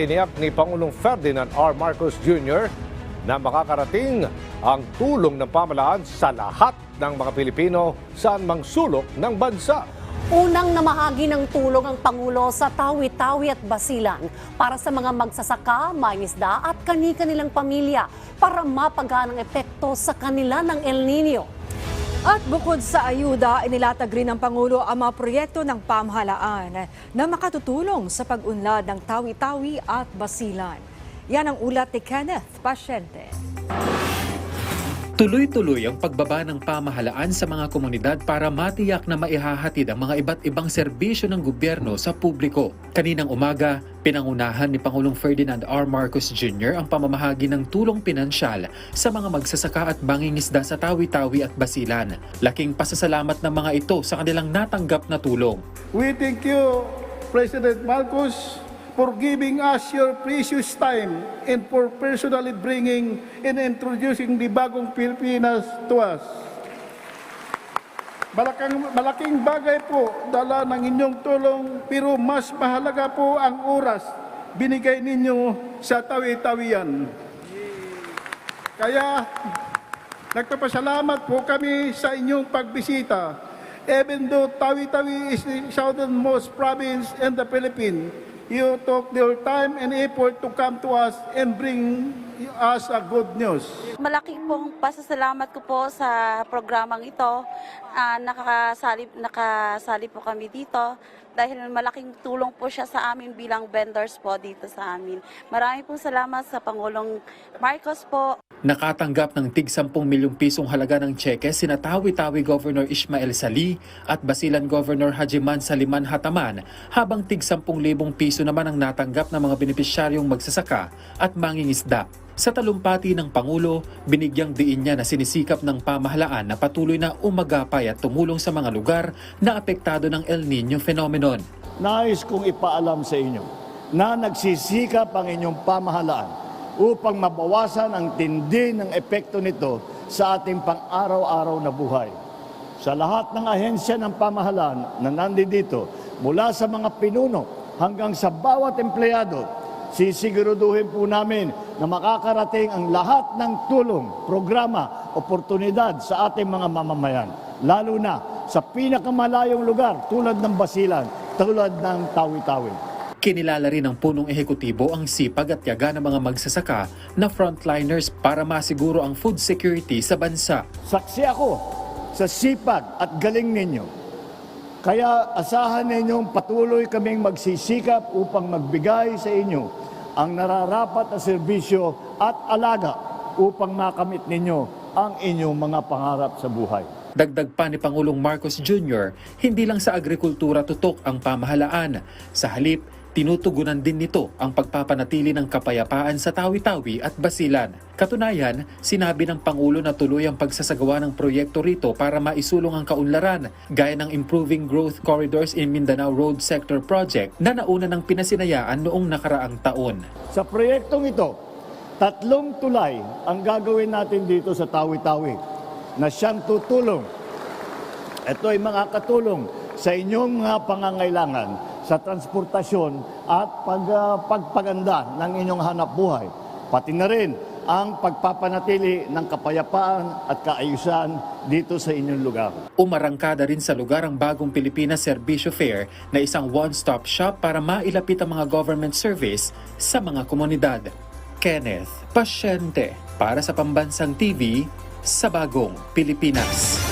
tiniyak ni Pangulong Ferdinand R. Marcos Jr. na makakarating ang tulong ng pamalaan sa lahat ng mga Pilipino saan mang sulok ng bansa. Unang namahagi ng tulong ang Pangulo sa Tawi-Tawi at Basilan para sa mga magsasaka, mangisda at kani-kanilang pamilya para mapagaan ang epekto sa kanila ng El Nino. At bukod sa ayuda, inilatag rin ng Pangulo ang mga proyekto ng pamahalaan na makatutulong sa pag-unlad ng tawi-tawi at basilan. Yan ang ulat ni Kenneth Pasyente. Tuloy-tuloy ang pagbaba ng pamahalaan sa mga komunidad para matiyak na maihahatid ang mga iba't ibang serbisyo ng gobyerno sa publiko. Kaninang umaga, pinangunahan ni Pangulong Ferdinand R. Marcos Jr. ang pamamahagi ng tulong pinansyal sa mga magsasaka at mangingisda sa Tawi-Tawi at Basilan. Laking pasasalamat ng mga ito sa kanilang natanggap na tulong. We thank you, President Marcos, for giving us your precious time and for personally bringing and introducing the bagong Pilipinas to us. Malakang, malaking bagay po dala ng inyong tulong pero mas mahalaga po ang oras binigay ninyo sa tawi-tawian. Kaya nagpapasalamat po kami sa inyong pagbisita. Even though Tawi-Tawi is the southernmost province in the Philippines, you took your time and effort to come to us and bring us a good news. Malaki pong pasasalamat ko po sa programang ito. Ah, nakakasali, nakasali po kami dito dahil malaking tulong po siya sa amin bilang vendors po dito sa amin. Marami pong salamat sa Pangulong Marcos po. Nakatanggap ng tig 10 milyong pisong halaga ng tseke sina Tawi-Tawi Governor Ismael Sali at Basilan Governor Hajiman Saliman Hataman habang tig 10,000 piso naman ang natanggap ng mga benepisyaryong magsasaka at mangingisda. Sa talumpati ng Pangulo, binigyang diin niya na sinisikap ng pamahalaan na patuloy na umagapay at tumulong sa mga lugar na apektado ng El Nino phenomenon. Nais kong ipaalam sa inyo na nagsisikap ang inyong pamahalaan upang mabawasan ang tindi ng epekto nito sa ating pang-araw-araw na buhay. Sa lahat ng ahensya ng pamahalaan na nandito, mula sa mga pinuno hanggang sa bawat empleyado, sisiguraduhin po namin na makakarating ang lahat ng tulong, programa, oportunidad sa ating mga mamamayan. Lalo na sa pinakamalayong lugar tulad ng Basilan, tulad ng Tawi-Tawi. Kinilala rin ng punong ehekutibo ang sipag at yaga ng mga magsasaka na frontliners para masiguro ang food security sa bansa. Saksi ako sa sipag at galing ninyo. Kaya asahan ninyong patuloy kaming magsisikap upang magbigay sa inyo ang nararapat na serbisyo at alaga upang makamit ninyo ang inyong mga pangarap sa buhay. Dagdag pa ni Pangulong Marcos Jr., hindi lang sa agrikultura tutok ang pamahalaan. Sa halip, tinutugunan din nito ang pagpapanatili ng kapayapaan sa Tawi-Tawi at Basilan. Katunayan, sinabi ng Pangulo na tuloy ang pagsasagawa ng proyekto rito para maisulong ang kaunlaran, gaya ng Improving Growth Corridors in Mindanao Road Sector Project na nauna ng pinasinayaan noong nakaraang taon. Sa proyektong ito, tatlong tulay ang gagawin natin dito sa Tawi-Tawi na siyang tutulong. Ito ay makakatulong sa inyong mga pangangailangan sa transportasyon at pag, ah, pagpaganda ng inyong hanap buhay. Pati na rin ang pagpapanatili ng kapayapaan at kaayusan dito sa inyong lugar. Umarangkada rin sa lugar ang bagong Pilipinas Servicio Fair na isang one-stop shop para mailapit ang mga government service sa mga komunidad. Kenneth Pasyente para sa Pambansang TV sa Bagong Pilipinas.